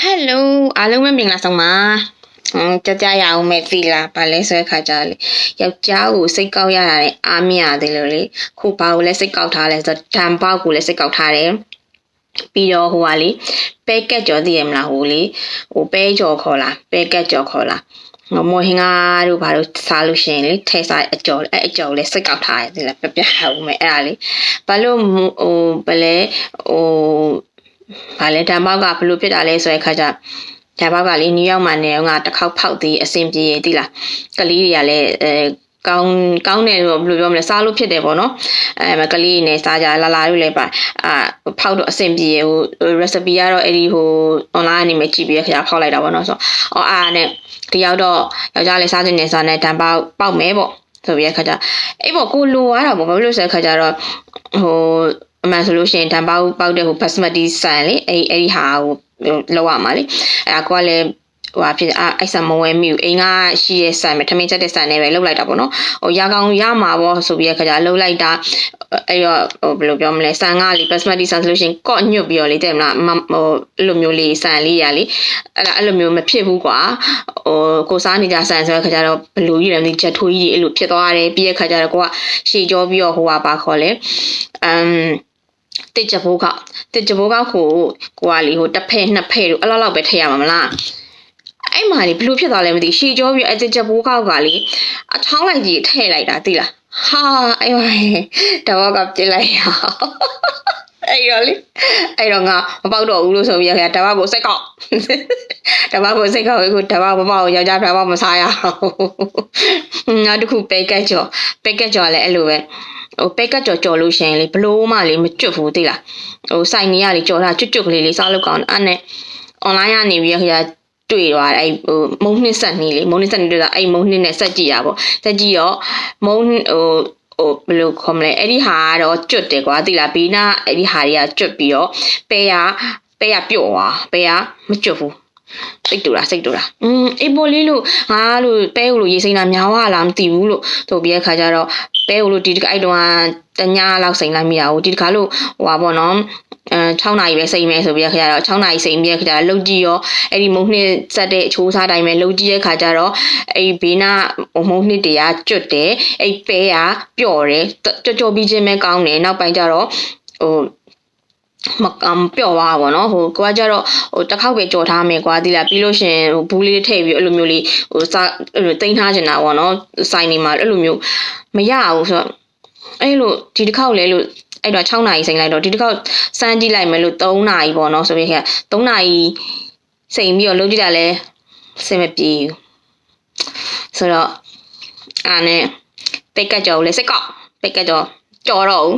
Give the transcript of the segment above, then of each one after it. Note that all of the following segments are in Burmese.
ဟယ်လိုအားလုံးပဲမင်္ဂလာဆောင်ပါဟမ်ကြကြရအောင်မဲ့သီလာဗာလဲဆိုတဲ့ခါကြလေယောက်ျားကိုစိတ်ကောက်ရတာနဲ့အားမရသေးလို့လေခုဘာကိုလဲစိတ်ကောက်ထားလဲဆိုတော့ဒံပေါက်ကိုလည်းစိတ်ကောက်ထားတယ်ပြီးတော့ဟိုကလေပဲကက်ကြော်သိရမလားဟိုလေဟိုပဲကြော်ခေါ်လားပဲကက်ကြော်ခေါ်လားငမောဟင်္ဂါတို့ဘာလို့စားလို့ရှိရင်လေထဲစားအကြော်အဲအကြော်လေးစိတ်ကောက်ထားရတယ်ဒီလားပြပြအောင်မယ်အဲ့ဒါလေဘာလို့ဟိုဘလဲဟိုဘာ လဲဓမ္မောက်ကဘလို့ဖြစ်တာလဲဆိုတဲ့ခါကျဓမ္မောက်ကလေနယူးယောက်မှာနေတော့ငါတစ်ခေါက်ဖောက်သေးအဆင်ပြေတိလားကလေးတွေကလည်းအဲကောင်းကောင်းတယ်လို့ဘယ်လိုပြောမလဲစားလို့ဖြစ်တယ်ပေါ့နော်အဲမကလေးနဲ့စားကြလာလာလို့လည်းပါအာဖောက်တော့အဆင်ပြေဟို recipe ကတော့အဲ့ဒီဟို online အနေနဲ့ကြည့်ပြီးခရဖောက်လိုက်တာပေါ့နော်ဆိုတော့အော်အားနဲ့ဒီရောက်တော့ယောက်ျားလေးစားခြင်းနဲ့စားနဲ့တန်ပေါက်ပေါက်မဲပေါ့ဆိုပြီးခါကြအေးပေါ့ကိုလိုရတာပေါ့ဘာလို့လဲဆိုတဲ့ခါကြတော့ဟို အမှန်ဆိုလို့ရှိရင်တန်ပေါက်ပေါက်တဲ့ဟို basmati ဆန်လေအဲ့အဲ့ဒီဟာဟိုလောက်ရမှာလေအဲ့ကွာလည်းဟိုဟာဖြစ်အဲ့ဆန်မဝဲမိဘူးအိမ်ကရှိရဲ့ဆန်ပဲထမင်းချက်တဲ့ဆန်နဲ့ပဲလှုပ်လိုက်တာပေါ့နော်ဟိုရကောင်ရမှာပေါ့ဆိုပြီးခါကြလှုပ်လိုက်တာအဲ့တော့ဟိုဘယ်လိုပြောမလဲဆန်ကလေ basmati ဆန်ဆိုလို့ရှိရင်ကော့ညွတ်ပြီးတော့လေတဲ့မလားဟိုအဲ့လိုမျိုးလေးဆန်လေးရလေအဲ့ဒါအဲ့လိုမျိုးမဖြစ်ဘူးကွာဟိုကိုစားနေကြဆန်ဆိုတဲ့ခါကြတော့ဘလူကြီးလည်းမသိချက်ထိုးကြီးတွေအဲ့လိုဖြစ်သွားတယ်ပြီးရဲ့ခါကြတော့ကိုကရှေ့ကြောပြီးတော့ဟိုဟာပါခေါ်လဲအမ် တစ်ချဘိုးကတစ်ချဘိုးကကိုကိုကလေဟိုတစ်ဖက်နှစ်ဖက်တို့အဲ့လောက်လောက်ပဲထည့်ရမှာမလားအဲ့မှာလေဘလို့ဖြစ်သွားလဲမသိရှေ့ကြောပြီးအတစ်ချဘိုးကောက်ကလေအချောင်းလိုက်ကြီးထည့်လိုက်တာသိလားဟာအဲ့ပါတော့ကပြစ်လိုက်ရအဲ့ရောလေအဲ့တော့ငါမပေါက်တော့ဘူးလို့ဆိုပြီးရတဘာကိုစိတ်ကောက်တဘာကိုစိတ်ကောက်ကိုတဘာမပေါက်ယောက်ျားတဘာမစားရအောင်ငါတခုပဲကက်ကြော်ပဲကက်ကြော်လည်းအဲ့လိုပဲ ဟိုပဲကတ်ကြော်ကြော်လို့ရှိရင်လေဘလို့မှလေမကျွတ်ဘူးသိလားဟိုစိုက်နေရလေကြော်တာကျွတ်ကျွတ်ကလေးလေးစားလို့ကောင်းတယ်အဲ့နဲ့ online ကနေပြီးခရတွေ့သွားတယ်အဲ့ဟိုမုံနှစ်ဆက်နေလေမုံနှစ်ဆက်နေတွေ့တာအဲ့မုံနှစ်နဲ့ဆက်ကြည့်ရပါဆက်ကြည့်တော့မုံဟိုဟိုဘယ်လိုခေါ်မလဲအဲ့ဒီဟာကတော့ကျွတ်တယ်ကွာသိလားဘေးနာအဲ့ဒီဟာတွေကကျွတ်ပြီးတော့ပဲရပဲရပြုတ်သွားပဲရမကျွတ်ဘူး စိတ်တူတာစိတ်တူတာอืมအေးပေါ်လေးလို့ငါလို့ပဲကိုလို့ရေးစိမ့်တာများဝလားမသိဘူးလို့ဆိုပြီးတဲ့ခါကျတော့ပဲကိုလို့ဒီတကအဲ့တုန်းကတညာလောက်စိမ့်လိုက်မိရဘူးဒီတခါလို့ဟိုပါပေါ့နော်အဲ6နာရီပဲစိမ့်မယ်ဆိုပြီးတဲ့ခါကျတော့6နာရီစိမ့်ပြီးတဲ့ခါကျတော့လှုပ်ကြည့်ရောအဲ့ဒီမုံနှစ်ဆက်တဲ့အချိုးစားတိုင်းပဲလှုပ်ကြည့်တဲ့ခါကျတော့အဲ့ဘေးနာမုံနှစ်တွေကကျွတ်တယ်အဲ့ပဲကပျော့တယ်ကြော်ကြော်ပြီးချင်းပဲကောင်းတယ်နောက်ပိုင်းကျတော့ဟို မကံပျော့သွားပါတော့ဟိုကိုကကြတော့ဟိုတစ်ခေါက်ပဲကြော်ထားမယ်ကွာဒီလားပြီးလို့ရှင်ဟိုဘူးလေးထည့်ပြီးအဲ့လိုမျိုးလေးဟိုစားအဲ့လိုတင်ထားချင်တာပေါ့နော်စိုင်းနေမှာအဲ့လိုမျိုးမရဘူးဆိုတော့အဲ့လိုဒီတစ်ခေါက်လဲလို့အဲ့တော့6နာရီစိန်လိုက်တော့ဒီတစ်ခေါက်စမ်းကြည့်လိုက်မယ်လို့3နာရီပေါ့နော်ဆိုပြီးခင်3နာရီစိန်ပြီးတော့လုပ်ကြည့်တာလဲစင်မပြေဘူးဆိုတော့အာနဲ့ပိတ်ကကြော်လဲစိတ်ကောက်ပိတ်ကကြော်ကြော်တော့ဦး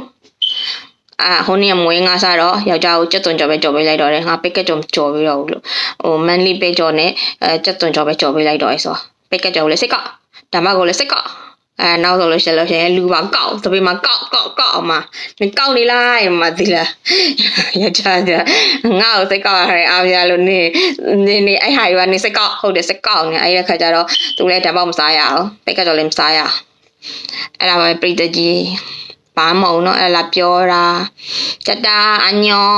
အာဟိုနေ့မွေးငါစားတော့ယောက်ျားကိုကြက်သွန်ကြော်ပဲကြော်ပေးလိုက်တော့တယ်ငါပိတ်ကကြော်ကြော်ပြီးတော့ဘူးလို့ဟိုမန်လီပိတ်ကြော်နဲ့အဲကြက်သွန်ကြော်ပဲကြော်ပေးလိုက်တော့ဆိုပိတ်ကကြော်လဲစိတ်ကောက်ဒါမှကိုလဲစိတ်ကောက်အဲနောက်ဆိုလို့ရှိရင်လို့ရှိရင်လူပါကောက်သပေမှာကောက်ကောက်ကောက်အောင်မနင်ကောက်နေလိုက်မသိလားရကြကြငါ့ကိုစိတ်ကောက်ရအားရလို့နေနေနေအဲ့ဟာယူကနေစိတ်ကောက်ဟုတ်တယ်စိတ်ကောက်နေအဲ့ရခါကျတော့သူလည်းဓာတ်ပေါက်မစားရအောင်ပိတ်ကကြော်လည်းမစားရအဲ့ဒါပဲပြိတ္တကြီး ဘာမဟုတ်နော်အဲ့လာပြောတာတတာအညော